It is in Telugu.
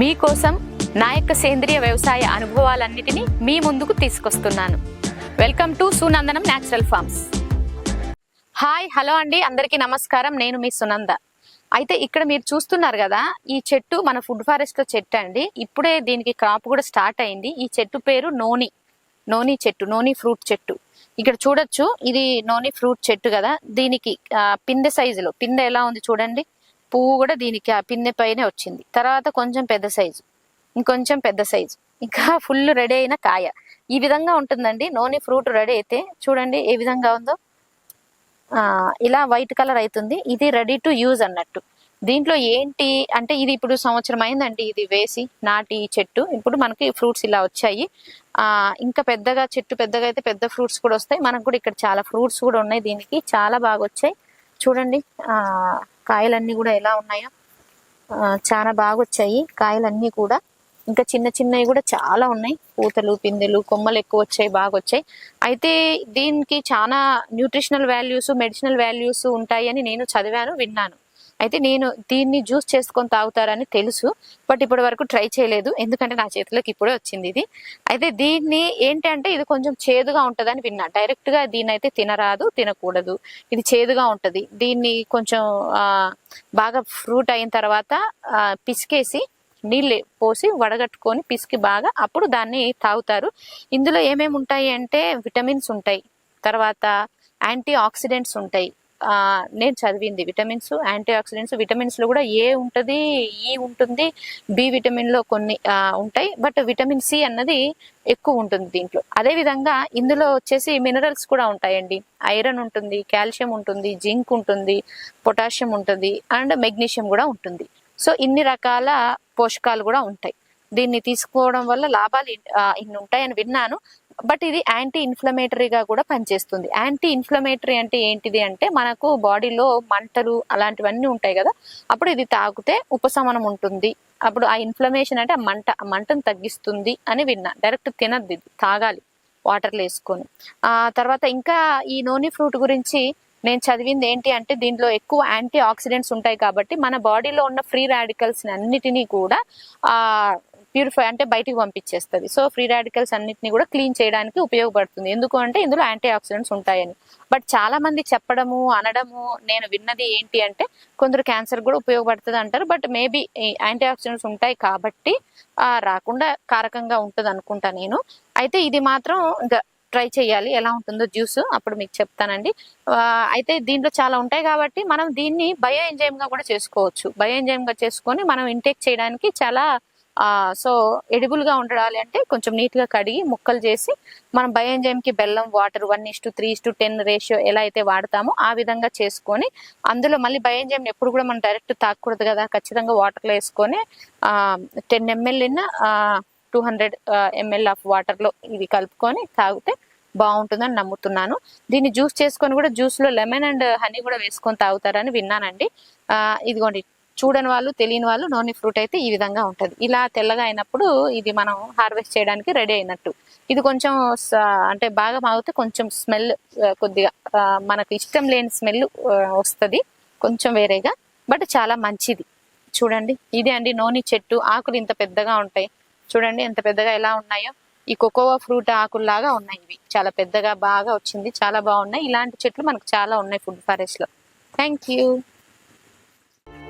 మీకోసం నా యొక్క సేంద్రియ వ్యవసాయ అనుభవాలన్నిటినీ మీ ముందుకు తీసుకొస్తున్నాను. Welcome to Sunandanam natural farms. Hi hello అండి. అందరికీ నమస్కారం. నేను మీ సునంద. అయితే ఇక్కడ మీరు చూస్తున్నారు కదా ఈ చెట్టు మన ఫుడ్ ఫారెస్ట్లో చెట్టు అండి. ఇప్పుడే దీనికి క్రాప్ కూడా స్టార్ట్ అయింది. ఈ చెట్టు పేరు నోని. నోని చెట్టు నోని ఫ్రూట్ చెట్టు. ఇక్కడ చూడొచ్చు ఇది నోని ఫ్రూట్ చెట్టు కదా. దీనికి పిందె సైజులో. పిందె ఎలా ఉంది చూడండి. పువ్వు కూడా దీనికి ఆ పిన్నె పైనే వచ్చింది. తర్వాత కొంచెం పెద్ద సైజు. ఇంకొంచెం పెద్ద సైజు. ఇంకా ఫుల్ రెడీ అయిన కాయ. ఈ విధంగా ఉంటుందండి. నోని ఫ్రూట్ రెడీ అయితే చూడండి ఏ విధంగా ఉందో. ఇలా వైట్ కలర్ అవుతుంది ఇది రెడీ టు యూజ్ అన్నట్టు. దీంట్లో ఏంటి అంటే ఇది ఇప్పుడు సంవత్సరం అయిందండి. ఇది వేసి నాటి చెట్టు. ఇప్పుడు మనకి ఫ్రూట్స్ ఇలా వచ్చాయి. ఇంకా పెద్దగా చెట్టు పెద్దగా అయితే పెద్ద ఫ్రూట్స్ కూడా వస్తాయి. మనకు కూడా ఇక్కడ చాలా ఫ్రూట్స్ కూడా ఉన్నాయి. దీనికి చాలా బాగా వచ్చాయి. చూడండి. ఆ కాయలన్నీ కూడా ఎలా ఉన్నాయో. చాలా బాగా వచ్చాయి కాయలన్నీ కూడా. ఇంకా చిన్న చిన్నవి కూడా చాలా ఉన్నాయి. పూతలు పిందెలు కొమ్మలు ఎక్కువ వచ్చాయి బాగా వచ్చాయి అయితే దీనికి చాలా న్యూట్రిషనల్ వాల్యూస్ మెడిసినల్ వాల్యూస్ ఉంటాయని నేను చదివాను విన్నాను. అయితే నేను దీన్ని జ్యూస్ చేసుకొని తాగుతారని తెలుసు బట్ ఇప్పటి వరకు ట్రై చేయలేదు. ఎందుకంటే నా చేతిలోకి ఇప్పుడే వచ్చింది ఇది. అయితే దీన్ని ఏంటంటే ఇది కొంచెం చేదుగా ఉంటుందని విన్నా. డైరెక్ట్గా దీన్ని అయితే తినరాదు తినకూడదు. ఇది చేదుగా ఉంటుంది. దీన్ని కొంచెం బాగా ఫ్రూట్ అయిన తర్వాత పిసికేసి నీళ్ళు పోసి వడగట్టుకొని పిసికి బాగా అప్పుడు దాన్ని తాగుతారు. ఇందులో ఏమేమి ఉంటాయి అంటే విటమిన్స్ ఉంటాయి. తర్వాత యాంటీ ఆక్సిడెంట్స్ ఉంటాయి. నేను చదివింది విటమిన్స్ యాంటీ ఆక్సిడెంట్స్ విటమిన్స్లో కూడా ఏ ఉంటుంది ఈ ఉంటుంది బి విటమిన్లో కొన్ని ఉంటాయి. బట్ విటమిన్ సి అన్నది ఎక్కువ ఉంటుంది దీంట్లో. అదే విధంగా ఇందులో వచ్చేసి మినరల్స్ కూడా ఉంటాయండి. ఐరన్ ఉంటుంది కాల్షియం ఉంటుంది జింక్ ఉంటుంది పొటాషియం ఉంటుంది అండ్ మెగ్నీషియం కూడా ఉంటుంది. సో ఇన్ని రకాల పోషకాలు కూడా ఉంటాయి. దీన్ని తీసుకోవడం వల్ల లాభాలు ఇన్ని ఉంటాయని విన్నాను. బట్ ఇది యాంటీ ఇన్ఫ్లమేటరీగా కూడా పనిచేస్తుంది. యాంటీ ఇన్ఫ్లమేటరీ అంటే ఏంటిది అంటే మనకు బాడీలో మంటలు అలాంటివన్నీ ఉంటాయి కదా అప్పుడు ఇది తాగితే ఉపశమనం ఉంటుంది. అప్పుడు ఆ ఇన్ఫ్లమేషన్ అంటే ఆ మంట ఆ మంటను తగ్గిస్తుంది అని విన్నా. డైరెక్ట్ తినద్దు ఇది తాగాలి వాటర్లు వేసుకొని. ఆ తర్వాత ఇంకా ఈ నోని ఫ్రూట్ గురించి నేను చదివింది ఏంటి అంటే దీంట్లో ఎక్కువ యాంటీ ఆక్సిడెంట్స్ ఉంటాయి కాబట్టి మన బాడీలో ఉన్న ఫ్రీ రాడికల్స్ అన్నిటినీ కూడా ఆ ప్యూరిఫై అంటే బయటికి పంపించేస్తుంది. సో ఫ్రీ రాడికల్స్ అన్నిటిని కూడా క్లీన్ చేయడానికి ఉపయోగపడుతుంది. ఎందుకు అంటే ఇందులో యాంటీ ఆక్సిడెంట్స్ ఉంటాయని. బట్ చాలా మంది చెప్పడము అనడము నేను విన్నది ఏంటి అంటే కొందరు క్యాన్సర్ కూడా ఉపయోగపడుతుంది అంటారు. బట్ మేబీ యాంటీ ఆక్సిడెంట్స్ ఉంటాయి కాబట్టి రాకుండా కారకంగా ఉంటుంది అనుకుంటా నేను. అయితే ఇది మాత్రం ఇంకా ట్రై చేయాలి. ఎలా ఉంటుందో జ్యూస్ అప్పుడు మీకు చెప్తానండి. అయితే దీంట్లో చాలా ఉంటాయి కాబట్టి మనం దీన్ని బయో ఎంజైమ్గా కూడా చేసుకోవచ్చు. బయో ఎంజైమ్గా చేసుకొని మనం ఇంటేక్ చేయడానికి చాలా సో ఎడిబుల్గా ఉండాలి అంటే కొంచెం నీట్గా కడిగి ముక్కలు చేసి మనం బయో కి బెల్లం water one is to three is to ten ratio ఎలా అయితే వాడతామో ఆ విధంగా చేసుకొని అందులో మళ్ళీ బయో ఎప్పుడు కూడా మనం డైరెక్ట్ తాకూడదు కదా ఖచ్చితంగా వాటర్లో వేసుకొని ten ML in two hundred ML of వాటర్లో ఇది కలుపుకొని తాగితే బాగుంటుందని నమ్ముతున్నాను. దీన్ని జ్యూస్ చేసుకొని కూడా జ్యూస్లో లెమన్ అండ్ హనీ కూడా వేసుకొని తాగుతారని విన్నానండి. ఇదిగోండి చూడని వాళ్ళు తెలియని వాళ్ళు నోని ఫ్రూట్ అయితే ఈ విధంగా ఉంటది. ఇలా తెల్లగా అయినప్పుడు ఇది మనం హార్వెస్ట్ చేయడానికి రెడీ అయినట్టు. ఇది కొంచెం అంటే బాగా మాగితే కొంచెం స్మెల్ కొద్దిగా మనకు ఇష్టం లేని స్మెల్ వస్తది కొంచెం వేరేగా బట్ చాలా మంచిది. చూడండి ఇదే అండి నోని చెట్టు. ఆకులు ఇంత పెద్దగా ఉంటాయి. చూడండి ఎంత పెద్దగా ఎలా ఉన్నాయో. ఈ కొకోవా ఫ్రూట్ ఆకుల్లాగా ఉన్నాయి ఇవి. చాలా పెద్దగా బాగా వచ్చింది. చాలా బాగున్నాయి. ఇలాంటి చెట్లు మనకు చాలా ఉన్నాయి ఫుడ్ ఫారెస్ట్లో థ్యాంక్ యూ.